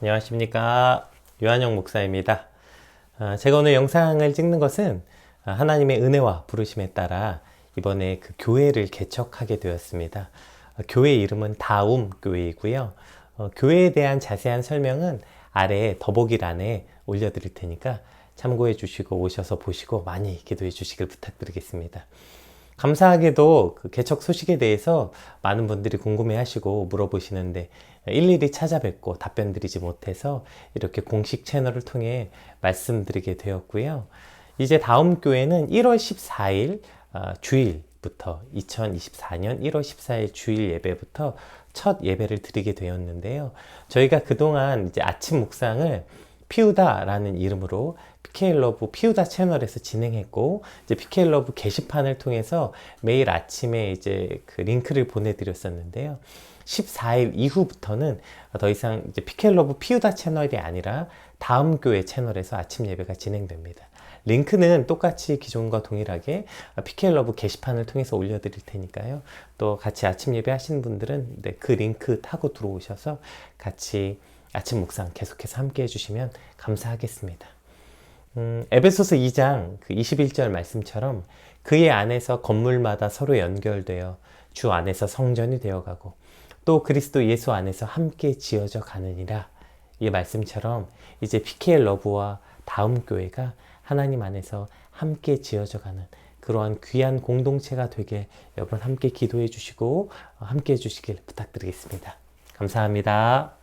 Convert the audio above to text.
안녕하십니까. 유한영 목사입니다. 아, 제가 오늘 영상을 찍는 것은 아, 하나님의 은혜와 부르심에 따라 이번에 그 교회를 개척하게 되었습니다. 아, 교회 이름은 다움 교회이고요. 어, 교회에 대한 자세한 설명은 아래 더보기란에 올려드릴 테니까 참고해 주시고 오셔서 보시고 많이 기도해 주시길 부탁드리겠습니다. 감사하게도 그 개척 소식에 대해서 많은 분들이 궁금해 하시고 물어보시는데 일일이 찾아뵙고 답변 드리지 못해서 이렇게 공식 채널을 통해 말씀드리게 되었고요. 이제 다음 교회는 1월 14일 어, 주일부터 2024년 1월 14일 주일 예배부터 첫 예배를 드리게 되었는데요. 저희가 그동안 이제 아침 묵상을 피우다라는 이름으로 PKL러브 피우다 채널에서 진행했고 이제 PKL러브 게시판을 통해서 매일 아침에 이제 그 링크를 보내드렸었는데요. 14일 이후부터는 더 이상 이제 PKL러브 피우다 채널이 아니라 다음 교회 채널에서 아침 예배가 진행됩니다. 링크는 똑같이 기존과 동일하게 PKL러브 게시판을 통해서 올려드릴 테니까요. 또 같이 아침 예배 하시는 분들은 네, 그 링크 타고 들어오셔서 같이 아침 묵상 계속해서 함께 해주시면 감사하겠습니다. 음, 에베소서 2장 그 21절 말씀처럼 그의 안에서 건물마다 서로 연결되어 주 안에서 성전이 되어가고 또 그리스도 예수 안에서 함께 지어져 가느니라 이 말씀처럼 이제 PKL 러브와 다음 교회가 하나님 안에서 함께 지어져 가는 그러한 귀한 공동체가 되게 여러분 함께 기도해 주시고 함께 해 주시길 부탁드리겠습니다. 감사합니다.